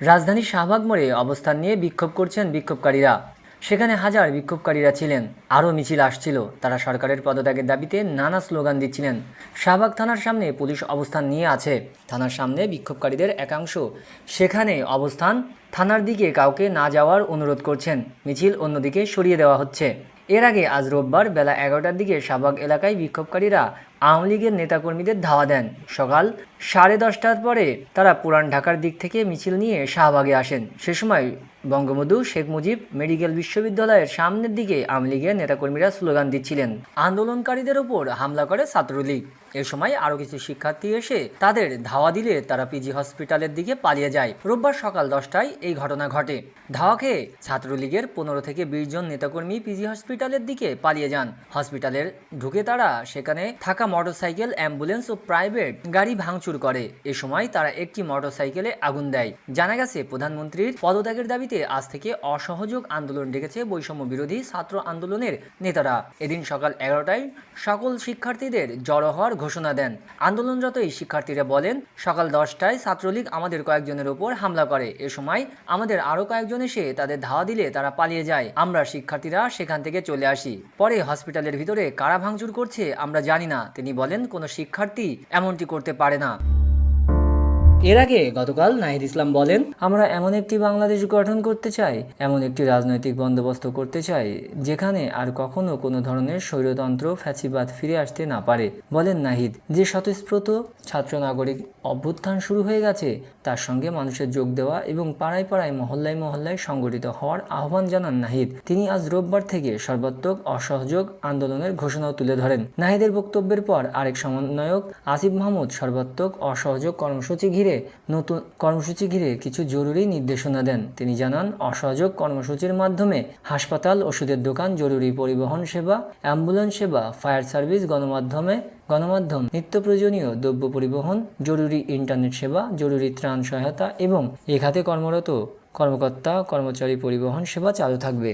রাজধানীর শাহবাগ মোড়ে অবস্থান নিয়ে বিক্ষোভ করছেন বিক্ষোভকারীরা। সেখানে হাজার বিক্ষোভকারীরা ছিলেন। আরও মিছিল আসছিল। তারা সরকারের পদত্যাগের দাবিতে নানা স্লোগান দিচ্ছিলেন। শাহবাগ থানার সামনে পুলিশ অবস্থান নিয়ে আছে। থানার সামনে বিক্ষোভকারীদের একাংশ। সেখানে অবস্থান থানার দিকে কাউকে না যাওয়ার অনুরোধ করছেন। মিছিল অন্যদিকে সরিয়ে দেওয়া হচ্ছে। এর আগে আজ রোববার বেলা এগারোটার দিকে শাহবাগ এলাকায় বিক্ষোভকারীরা আওয়ামী লীগের নেতাকর্মীদের ধাওয়া দেন। সকাল সাড়ে দশটার পরে তারা পুরান ঢাকার দিক থেকে মিছিল নিয়ে শাহবাগে আসেন। সে সময় বঙ্গবন্ধু, শেখ মুজিব মেডিকেল বিশ্ববিদ্যালয়ের সামনের দিকে আওয়ামী লীগের নেতাকর্মীরা স্লোগান দিচ্ছিলেন। আন্দোলনকারীদের ওপর হামলা করে ছাত্রলীগ। এ সময় আরও কিছু শিক্ষার্থী এসে তাদের ধাওয়া দিলে তারা পিজি হসপিটালের দিকে পালিয়ে যায়। রোববার সকাল দশটায় এই ঘটনা ঘটে। ধাওয়া খেয়ে ছাত্রলীগের পনেরো থেকে বিশ জন নেতাকর্মী পিজি হসপিটালের দিকে পালিয়ে যান। হসপিটালের ঢুকে তারা সেখানে থাকা মোটরসাইকেল, অ্যাম্বুলেন্স ও প্রাইভেট গাড়ি ভাঙচুর করে। এ সময় তারা একটি মোটরসাইকেলে আগুন দেয়। জানা গেছে, প্রধানমন্ত্রীর পদত্যাগের দাবিতে আজ থেকে অসহযোগ আন্দোলন ডেকেছে বৈষম্য বিরোধী ছাত্র আন্দোলনের নেতারা। এদিন সকাল এগারোটায় সকল শিক্ষার্থীদের জড়ো হওয়ার ঘোষণা দেন। আন্দোলনরত এই শিক্ষার্থীরা বলেন, সকাল দশটায় ছাত্রলীগ আমাদের কয়েকজনের ওপর হামলা করে। এ সময় আমাদের আরও কয়েকজন এসে তাদের ধাওয়া দিলে তারা পালিয়ে যায়। আমরা শিক্ষার্থীরা সেখান থেকে চলে আসি। পরে হসপিটালের ভিতরে কারা ভাঙচুর করছে আমরা জানি না। তিনি বলেন কোনো শিক্ষার্থী এমনটি করতে পারে না। এর আগে গতকাল নাহিদ ইসলাম বলেন, আমরা এমন একটি বাংলাদেশ গঠন করতে চাই, এমন একটি রাজনৈতিক বন্দোবস্ত করতে চাই, যেখানে আর কখনো কোনো ধরনের স্বৈরতন্ত্র ফ্যাসিবাদ ফিরে আসতে না পারে। বলেন নাহিদ, যে স্বতঃস্ফূর্ত ছাত্র নাগরিক অভ্যুত্থান শুরু হয়ে গেছে, তার সঙ্গে মানুষের যোগ দেওয়া এবং পাড়ায় পাড়ায়, মহল্লায় মহল্লায় সংগঠিত হওয়ার আহ্বান জানান নাহিদ। তিনি আজ রোববার থেকে সর্বাত্মক অসহযোগ আন্দোলনের ঘোষণাও তুলে ধরেন। নাহিদের বক্তব্যের পর আরেক সমন্বয়ক আসিফ মাহমুদ সর্বাত্মক অসহযোগ কর্মসূচি ঘিরে, নতুন কর্মসূচি ঘিরে কিছু জরুরি নির্দেশনা দেন। তিনি জানান, অসহযোগ কর্মসূচির মাধ্যমে হাসপাতাল, ওষুধের দোকান, জরুরি পরিবহন সেবা, অ্যাম্বুলেন্স সেবা, ফায়ার সার্ভিস, গণমাধ্যমে, গণমাধ্যম, নিত্য প্রয়োজনীয় দ্রব্য পরিবহন, জরুরি ইন্টারনেট সেবা, জরুরি ত্রাণ সহায়তা এবং এ খাতে কর্মরত কর্মকর্তা, কর্মচারী পরিবহন সেবা চালু থাকবে।